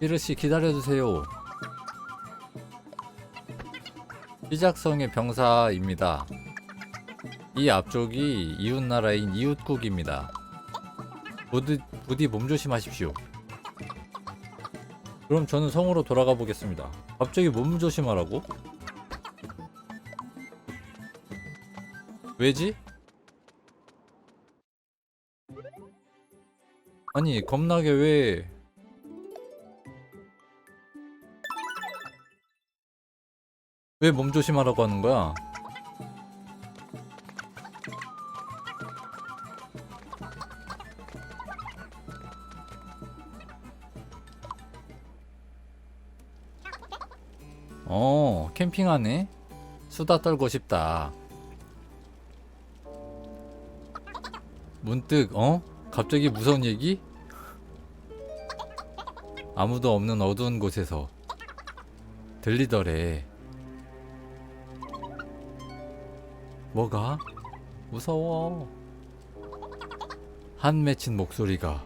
히르씨 기다려주세요. 시작성의 병사입니다. 이 앞쪽이 이웃나라인 이웃국입니다. 부디, 부디 몸조심하십시오. 그럼 저는 성으로 돌아가 보겠습니다. 갑자기 몸조심하라고? 왜지? 아니 겁나게 왜 왜 몸조심하라고 하는 거야? 어, 캠핑하네? 수다 떨고 싶다. 문득, 어? 갑자기 무서운 얘기? 아무도 없는 어두운 곳에서 들리더래. 뭐가? 무서워. 한 맺힌 목소리가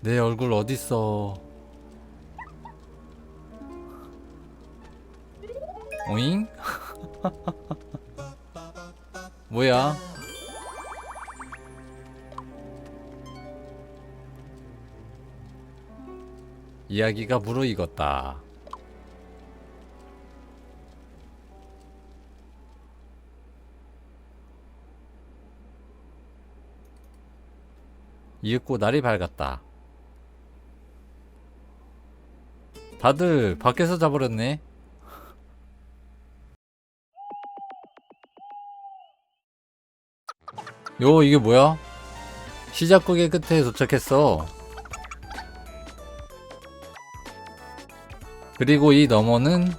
내 얼굴 어딨어? 오잉? 뭐야? 이야기가 무르익었다. 이윽고 날이 밝았다. 다들 밖에서 자버렸네. 요 이게 뭐야? 시작국의 끝에 도착했어. 그리고 이 너머는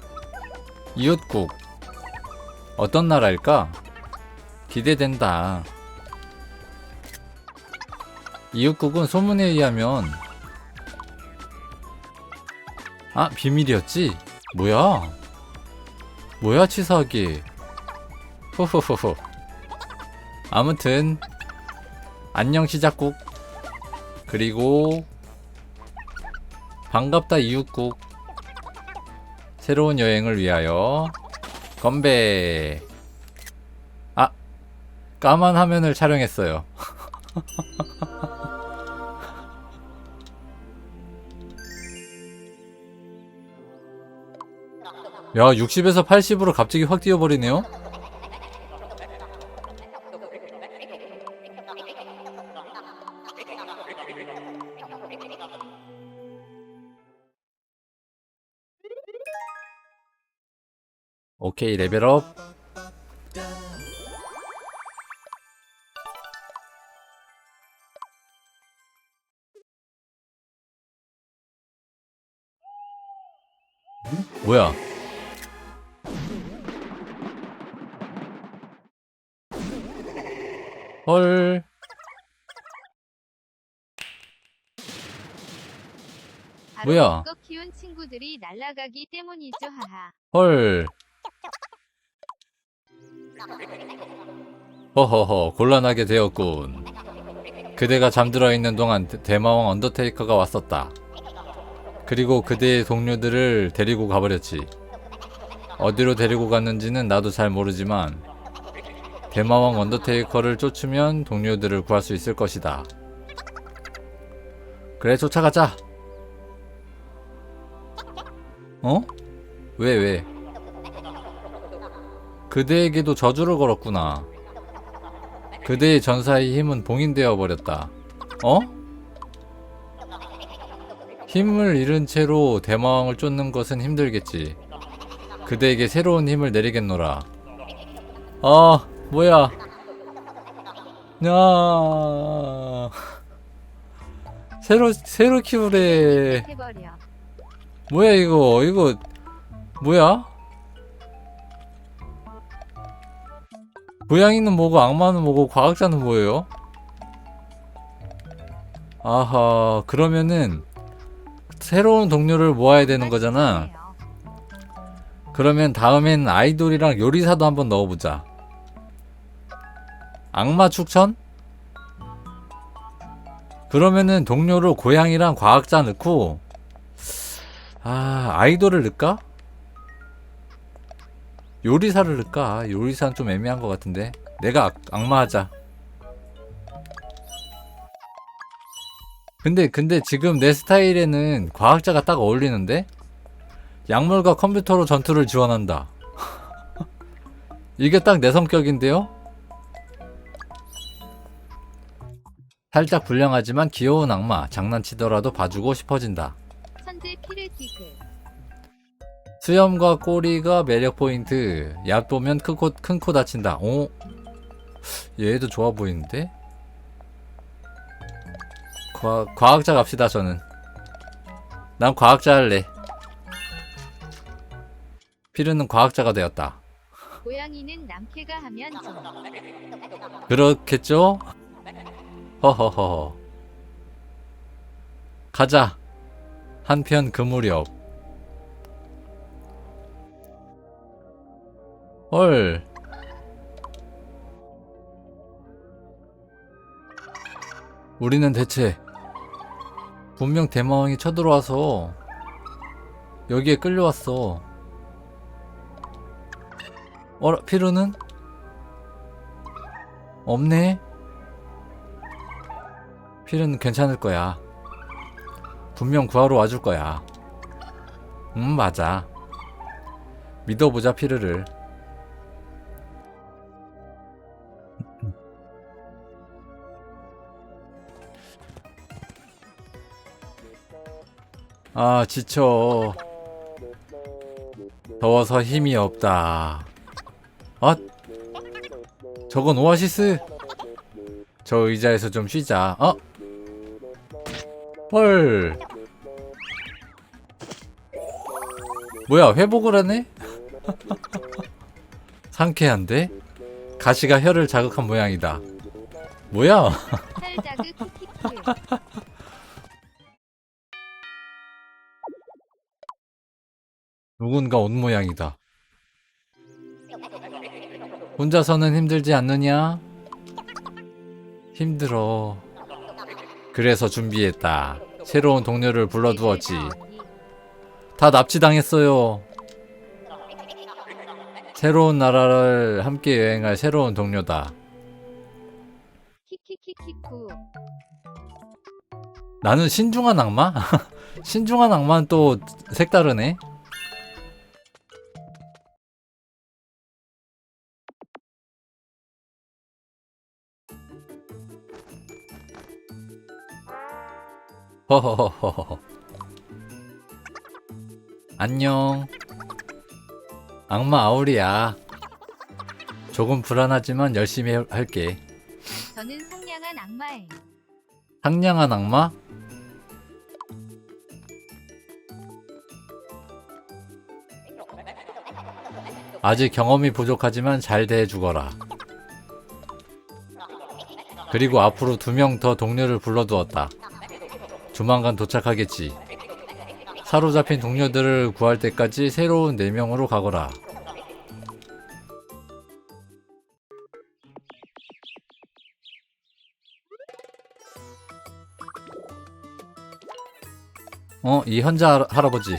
이웃국. 어떤 나라일까? 기대된다. 이웃국은 소문에 의하면 아 비밀이었지? 뭐야? 뭐야 치사하게? 호호호호. 아무튼 안녕 시작국. 그리고 반갑다 이웃국. 새로운 여행을 위하여 건배. 아 까만 화면을 촬영했어요 야 60에서 80으로 갑자기 확 뛰어버리네요. 오케이 레벨업. 뭐야 헐 바로 뭐야? 이거 키운 친구들이 날아가기 때문이죠 하하. 헐. 허허허, 곤란하게 되었군. 그대가 잠들어 있는 동안 대- 대마왕 언더테이커가 왔었다. 그리고 그대의 동료들을 데리고 가버렸지. 어디로 데리고 갔는지는 나도 잘 모르지만, 대마왕 언더테이커를 쫓으면 동료들을 구할 수 있을 것이다. 그래, 쫓아가자! 어? 왜, 왜? 그대에게도 저주를 걸었구나. 그대의 전사의 힘은 봉인되어 버렸다. 어? 힘을 잃은 채로 대마왕을 쫓는 것은 힘들겠지. 그대에게 새로운 힘을 내리겠노라. 아, 뭐야. 야. 새로, 새로 키우래. 뭐야 이거 이거 뭐야? 고양이는 뭐고 악마는 뭐고 과학자는 뭐예요? 아하 그러면은 새로운 동료를 모아야 되는 거잖아 그러면 다음엔 아이돌이랑 요리사도 한번 넣어보자 악마 축천? 그러면은 동료로 고양이랑 과학자 넣고 아 아이돌을 넣을까? 요리사를 넣을까? 요리사는 좀 애매한 것 같은데 내가 악, 악마 하자 근데 근데 지금 내 스타일에는 과학자가 딱 어울리는데 약물과 컴퓨터로 전투를 지원한다 이게 딱 내 성격인데요? 살짝 불량하지만 귀여운 악마 장난치더라도 봐주고 싶어진다 천재 피를 디그. 수염과 꼬리가 매력 포인트. 약 보면 큰 코, 큰코 다친다. 오? 얘도 좋아 보이는데? 과, 과학자 갑시다, 저는. 난 과학자 할래. 피르는 과학자가 되었다. 고양이는 남캐가 하면 좀. 그렇겠죠? 허허허. 가자. 한편 그 무렵. 헐. 우리는 대체 분명 대마왕이 쳐들어와서 여기에 끌려왔어. 어라, 피루는? 없네? 필은 괜찮을 거야. 분명 구하러 와줄 거야. 음, 맞아. 믿어보자, 피르를. 아, 지쳐. 더워서 힘이 없다. 아, 저건 오아시스? 저 의자에서 좀 쉬자. 어? 헐. 뭐야, 회복을 하네? 상쾌한데? 가시가 혀를 자극한 모양이다. 뭐야? 누군가 온 모양이다. 혼자서는 힘들지 않느냐? 힘들어. 그래서 준비했다. 새로운 동료를 불러두었지. 다 납치당했어요. 새로운 나라를 함께 여행할 새로운 동료다. 나는 신중한 악마? 신중한 악마는 또 색다르네. 허허허허허. 안녕. 악마 아우리야. 조금 불안하지만 열심히 해- 할게. 저는 상냥한 악마예요. 상냥한 악마? 아직 경험이 부족하지만 잘 대해주거라. 그리고 앞으로 두 명 더 동료를 불러두었다. 조만간 도착하겠지. 사로잡힌 동료들을 구할 때까지 새로운 네 명으로 가거라. 어, 이 현자 할- 할아버지.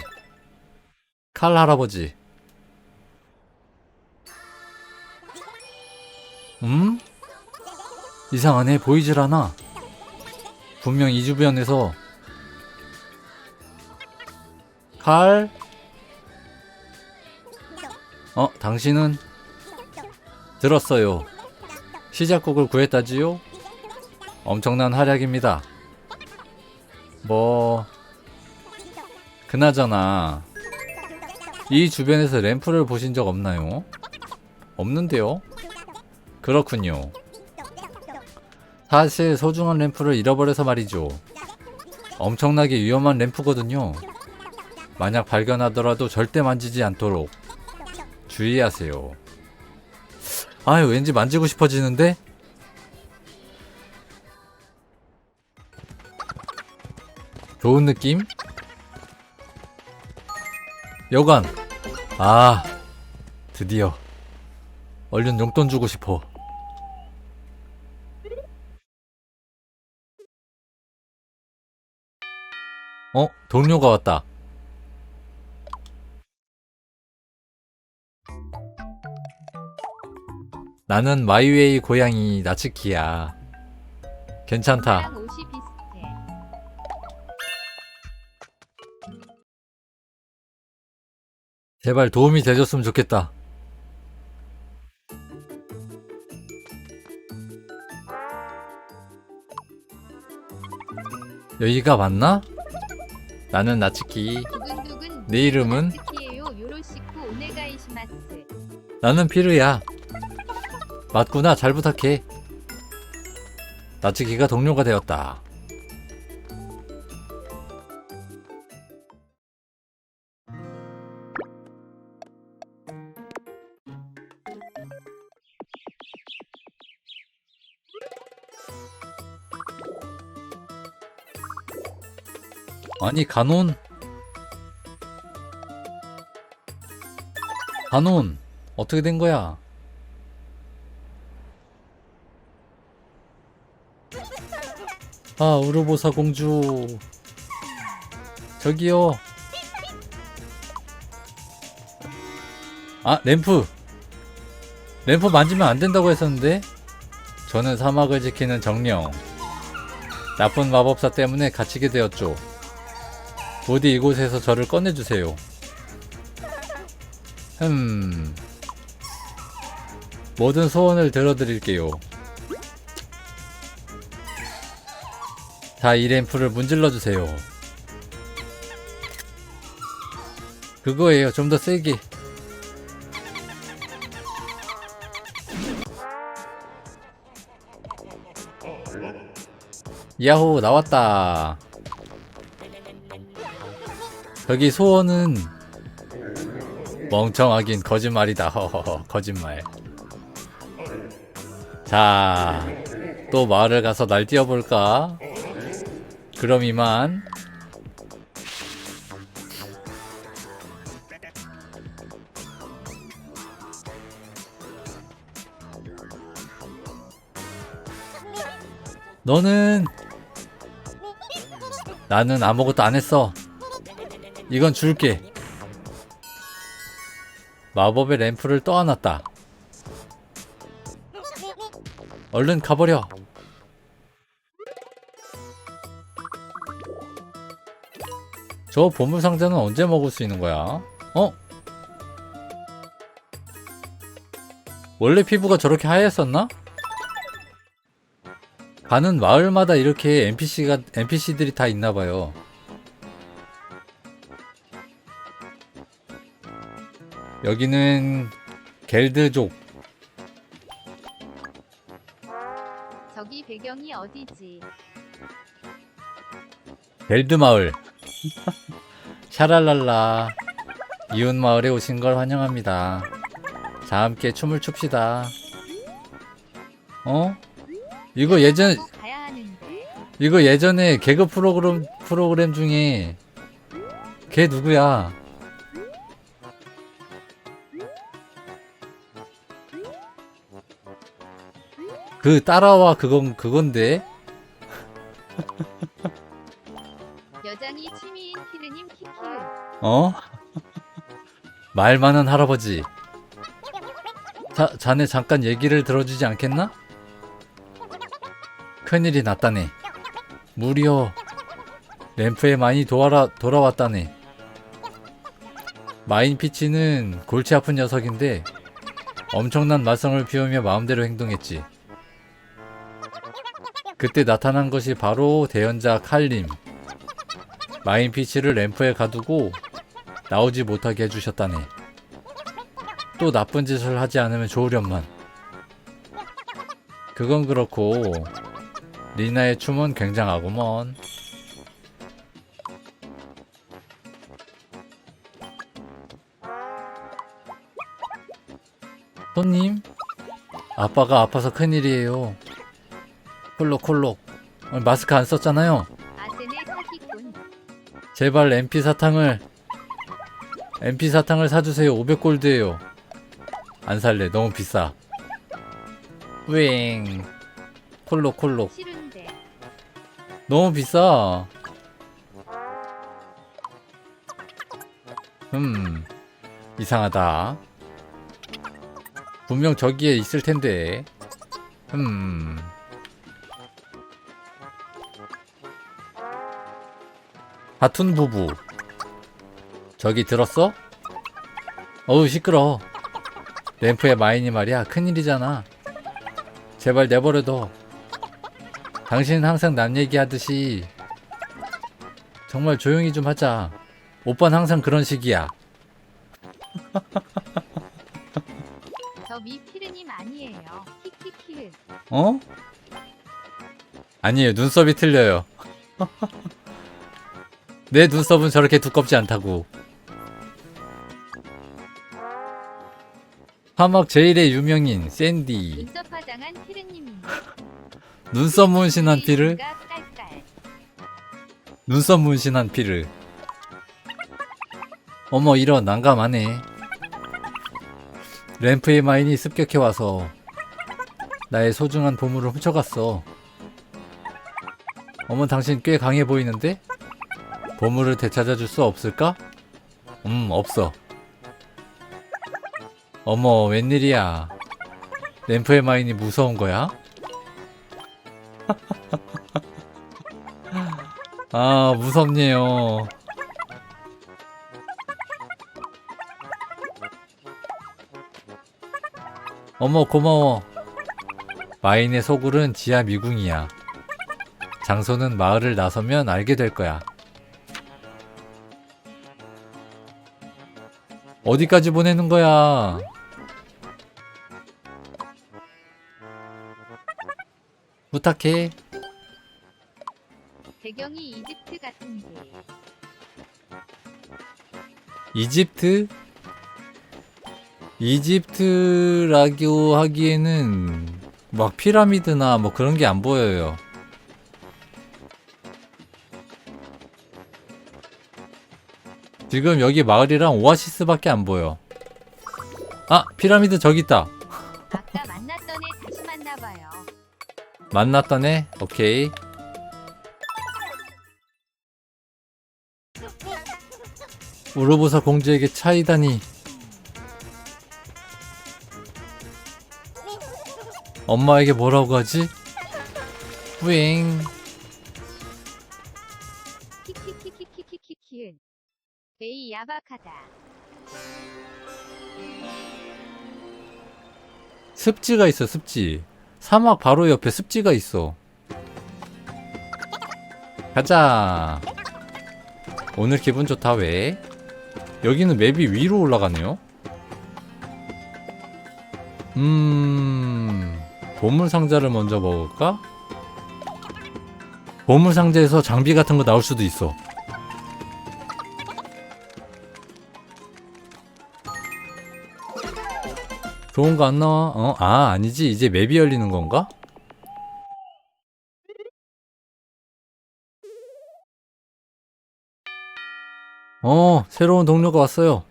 칼 할아버지. 음? 이상하네. 보이질 않아. 분명 이 주변에서 칼? 어, 당신은 들었어요. 시작곡을 구했다지요? 엄청난 활약입니다. 뭐 그나저나 이 주변에서 램프를 보신 적 없나요? 없는데요? 그렇군요. 사실 소중한 램프를 잃어버려서 말이죠. 엄청나게 위험한 램프거든요. 만약 발견하더라도 절대 만지지 않도록 주의하세요. 아유, 왠지 만지고 싶어지는데? 좋은 느낌? 여관. 아, 드디어. 얼른 용돈 주고 싶어. 어? 동료가 왔다. 나는 마이웨이 고양이 나츠키야. 괜찮다. 나랑 옷이 비슷해. 제발 도움이 되줬으면 좋겠다. 여기가 맞나? 나는 나츠키. 두근두근. 내 이름은? 스키예요. 요로시쿠 오네가이시마스. 나는 피르야. 맞구나. 잘 부탁해. 나츠키가 동료가 되었다. 아니 간온 간온 어떻게 된 거야? 아 우르보사 공주. 저기요. 아 램프. 램프 만지면 안 된다고 했었는데? 저는 사막을 지키는 정령. 나쁜 마법사 때문에 갇히게 되었죠. 부디 이곳에서 저를 꺼내주세요. 흠. 모든 소원을 들어드릴게요 자, 이 램프를 문질러 주세요. 그거예요. 좀 더 세게. 야호, 나왔다. 여기 소원은 멍청하긴 거짓말이다. 허허허, 거짓말. 자, 또 마을을 가서 날뛰어 볼까? 그럼 이만. 너는 나는 아무것도 안 했어. 이건 줄게. 마법의 램프를 떠안았다. 얼른 가버려 저 보물 상자는 언제 먹을 수 있는 거야? 어? 원래 피부가 저렇게 하얘었나? 가는 마을마다 이렇게 NPC가 NPC들이 다 있나 봐요. 여기는 겔드족 저기 배경이 어디지? 벨드 마을. 샤랄랄라. 이웃 마을에 오신 걸 환영합니다. 자, 함께 춤을 춥시다. 어? 이거 예전. 이거 예전에 개그 프로그램, 프로그램 중에 걔 누구야? 그 따라와 그건 그건데 어? 말 많은 할아버지. 자, 자네 잠깐 얘기를 들어주지 않겠나? 큰일이 났다네. 무려 램프에 많이 도와라, 돌아왔다네. 마인 피치는 골치 아픈 녀석인데 엄청난 말썽을 피우며 마음대로 행동했지. 그때 나타난 것이 바로 대연자 칼림. 마인 피치를 램프에 가두고 나오지 못하게 해주셨다네. 또 나쁜 짓을 하지 않으면 좋으련만. 그건 그렇고 리나의 춤은 굉장하구먼. 손님, 아빠가 아파서 큰일이에요. 콜록콜록. 어, 마스크 안 썼잖아요. 제발 MP 사탕을 MP 사탕을 사주세요. 500골드예요. 안 살래. 너무 비싸. 윙. 콜록 콜록. 싫은데. 너무 비싸. 음, 이상하다. 분명 저기에 있을 텐데. 음. 하툰 부부. 저기 들었어? 어우, 시끄러. 램프의 마인이 말이야. 큰일이잖아. 제발 내버려둬. 당신은 항상 남 얘기하듯이 정말 조용히 좀 하자. 오빠는 항상 그런 식이야. 저 미피르님 아니에요. 키키키르. 어? 아니에요. 눈썹이 틀려요. 내 눈썹은 저렇게 두껍지 않다고. 사막 제일의 유명인 샌디. 눈썹 화장한. 눈썹 문신한 피를. 눈썹 문신한 피를. 어머 이런 난감하네. 램프의 마인이 습격해 와서 나의 소중한 보물을 훔쳐갔어. 어머 당신 꽤 강해 보이는데? 보물을 되찾아줄 수 없을까? 음 없어. 어머 웬일이야? 램프의 마인이 무서운 거야? 아 무섭네요. 어머 고마워. 마인의 소굴은 지하 미궁이야. 장소는 마을을 나서면 알게 될 거야. 어디까지 보내는 거야? 부탁해. 배경이 이집트 같은데. 이집트? 이집트라고 하기에는 막 피라미드나 뭐 그런 게 안 보여요. 지금 여기 마을이랑 오아시스밖에 안 보여. 아, 피라미드 저기 있다. 만났던 애? 오케이. 우르보사 공주에게 차이다니. 엄마에게 뭐라고 하지? 뿌잉. 베이 야박하다. 습지가 있어, 습지. 사막 바로 옆에 습지가 있어. 가자. 오늘 기분 좋다, 왜? 여기는 맵이 위로 올라가네요? 음, 보물 상자를 먼저 먹을까? 보물 상자에서 장비 같은 거 나올 수도 있어. 좋은 거 안 나와? 어? 아, 아니지. 이제 맵이 열리는 건가? 어, 새로운 동료가 왔어요.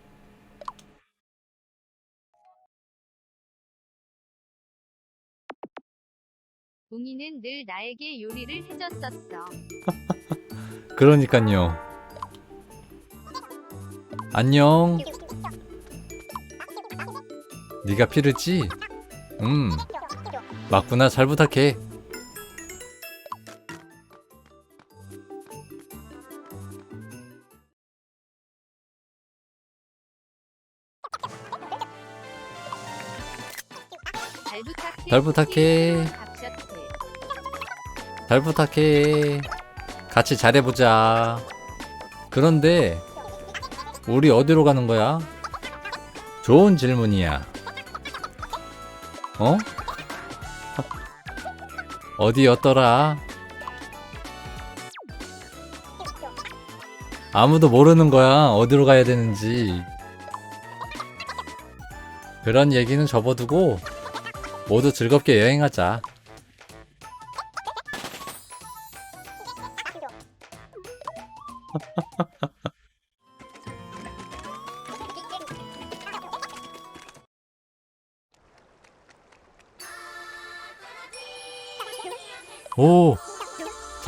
웅이는 늘 나에게 요리를 해줬었어. 그러니까요. 안녕. 네가 피르지? 음. 맞구나. 잘 부탁해. 잘 부탁해. 잘 부탁해. 잘 부탁해. 같이 잘해보자. 그런데, 우리 어디로 가는 거야? 좋은 질문이야. 어? 어디였더라? 아무도 모르는 거야. 어디로 가야 되는지. 그런 얘기는 접어두고, 모두 즐겁게 여행하자.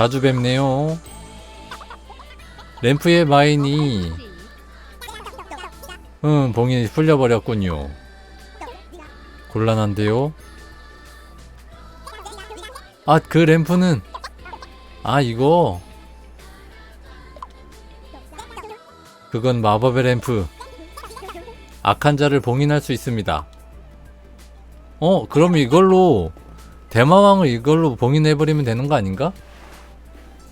자주 뵙네요. 램프의 마인이 음 봉인이 풀려버렸군요. 곤란한데요. 아 그 램프는 아 이거 그건 마법의 램프 악한 자를 봉인할 수 있습니다. 어 그럼 이걸로 대마왕을 이걸로 봉인해버리면 되는 거 아닌가?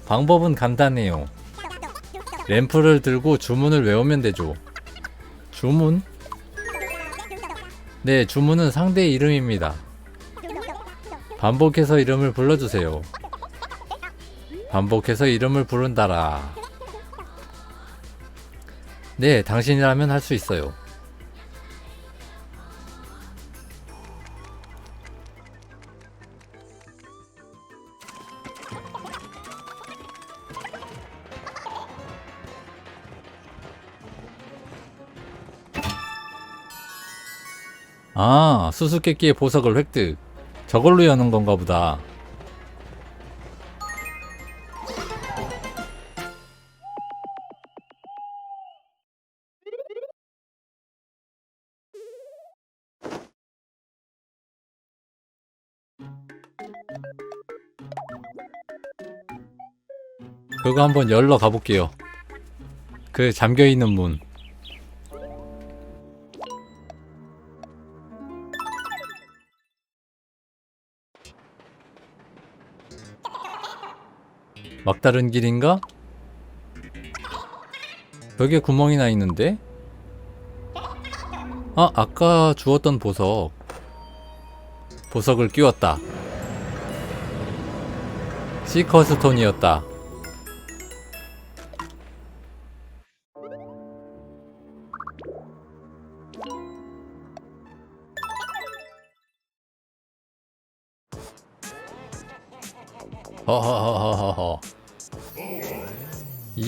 방법은 간단해요. 램프를 들고 주문을 외우면 되죠. 주문? 네, 주문은 상대 이름입니다. 반복해서 이름을 불러주세요. 반복해서 이름을 부른다라. 네, 당신이라면 할 수 있어요. 아, 수수께끼의 보석을 획득. 저걸로 여는 건가 보다. 그거 한번 열러 가볼게요. 그 잠겨있는 문. 막다른 길인가? 벽에 구멍이 나 있는데? 아, 아까 주었던 보석. 보석을 끼웠다. 시커스톤이었다.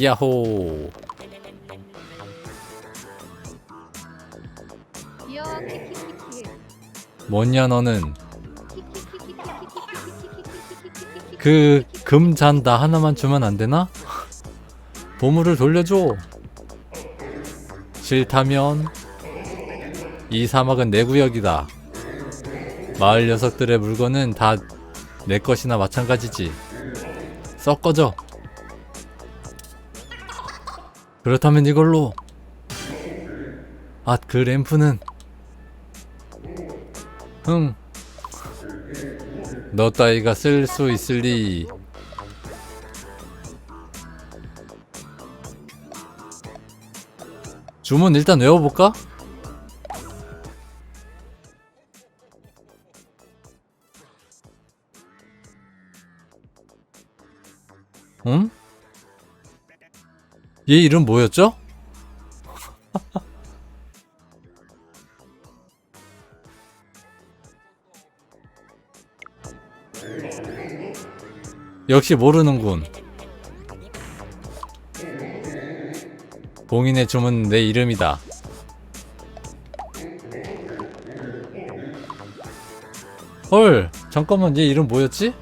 야호 야, 뭐냐 너는 그 금 잔다 하나만 주면 안 되나? 보물을 돌려줘. 싫다면 이 사막은 내 구역이다. 마을 녀석들의 물건은 다 내 것이나 마찬가지지. 썩 꺼져. 그렇다면 이걸로. 아, 그 램프는. 흥. 너 따위가 쓸 수 있을리. 주문 일단 외워볼까? 얘 이름 뭐였죠? 역시 모르는군. 봉인의 주문 내 이름이다. 헐, 잠깐만 얘 이름 뭐였지?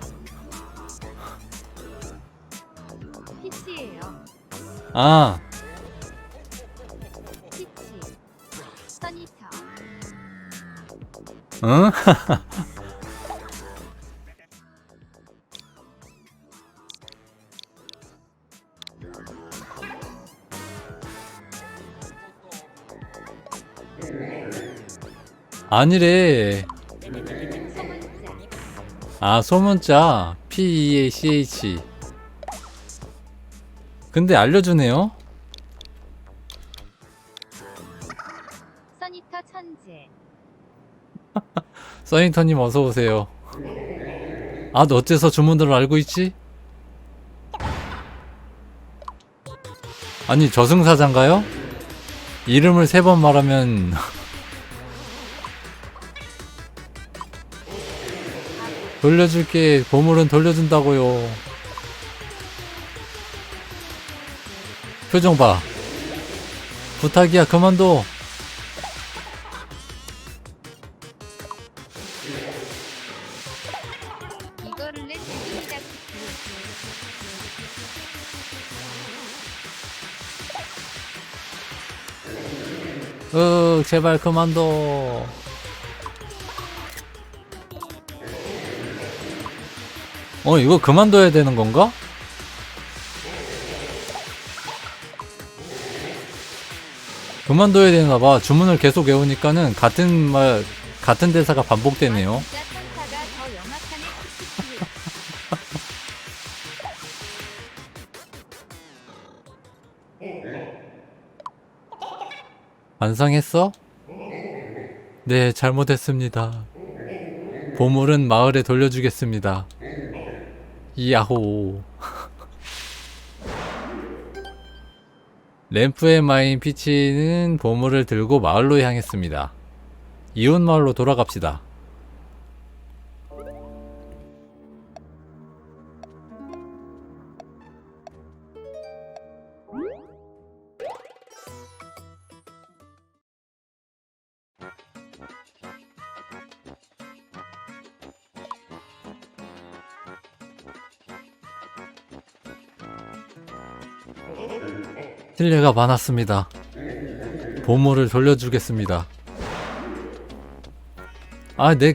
아. 응? 아니래. 소문자. 아, 소문자. P-E-A-C-H. 근데 알려주네요? 써니터 천재. 써니터님 어서오세요. 아, 너 어째서 주문들을 알고 있지? 아니, 저승사자인가요? 이름을 세 번 말하면 돌려줄게. 보물은 돌려준다고요. 표정 봐. 부탁이야, 그만둬. 이거를 내 생일이라 으 제발 그만둬 어 이거 그만둬야 되는 건가? 그만둬야 되나봐 주문을 계속 외우니까는 같은 말 같은 대사가 반복되네요. 완성했어? 네, 잘못했습니다. 보물은 마을에 돌려주겠습니다. 야호. 램프의 마인 피치는 보물을 들고 마을로 향했습니다. 이웃 마을로 돌아갑시다. 실례가 많았습니다. 보물을 돌려주겠습니다. 아, 내,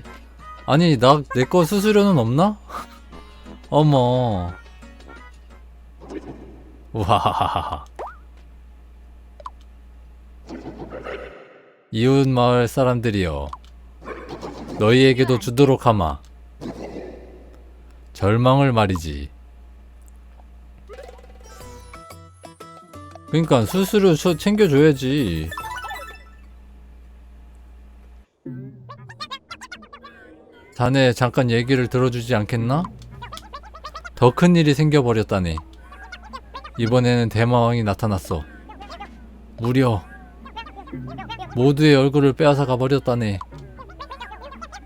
아니, 나, 내 거 수수료는 없나? 어머. 우하하하하. 이웃 마을 사람들이여. 너희에게도 주도록 하마. 절망을 말이지. 그니까 수수료 쳐- 챙겨줘야지. 자네 잠깐 얘기를 들어주지 않겠나? 더 큰 일이 생겨버렸다네. 이번에는 대마왕이 나타났어. 무려 모두의 얼굴을 빼앗아 가버렸다네.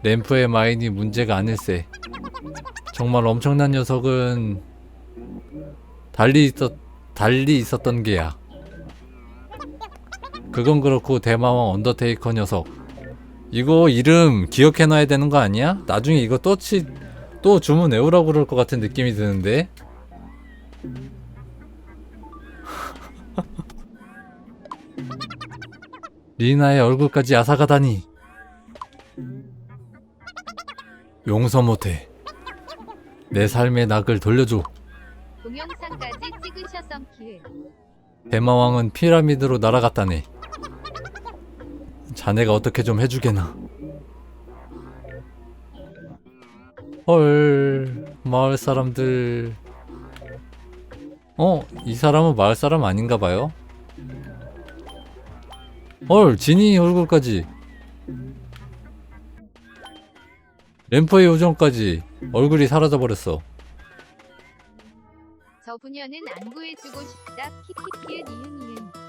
램프의 마인이 문제가 아닐세. 정말 엄청난 녀석은 달리 있었 달리 있었던 게야. 그건 그렇고 대마왕 언더테이커 녀석. 이거 이름 기억해놔야 되는 거 아니야? 나중에 이거 또 치, 또 주문 외우라고 그럴 것 같은 느낌이 드는데? 리나의 얼굴까지 앗아가다니. 용서 못해. 내 삶의 낙을 돌려줘. 기회. 대마왕은 피라미드로 날아갔다네. 자네가 어떻게 좀 해주게나. 헐, 마을 사람들. 어, 이 사람은 마을 사람 아닌가 봐요? 헐, 지니 얼굴까지. 램프의 요정까지 얼굴이 사라져버렸어. 저 부녀는 안 구해주고 싶다. 키키키은 이응 이응.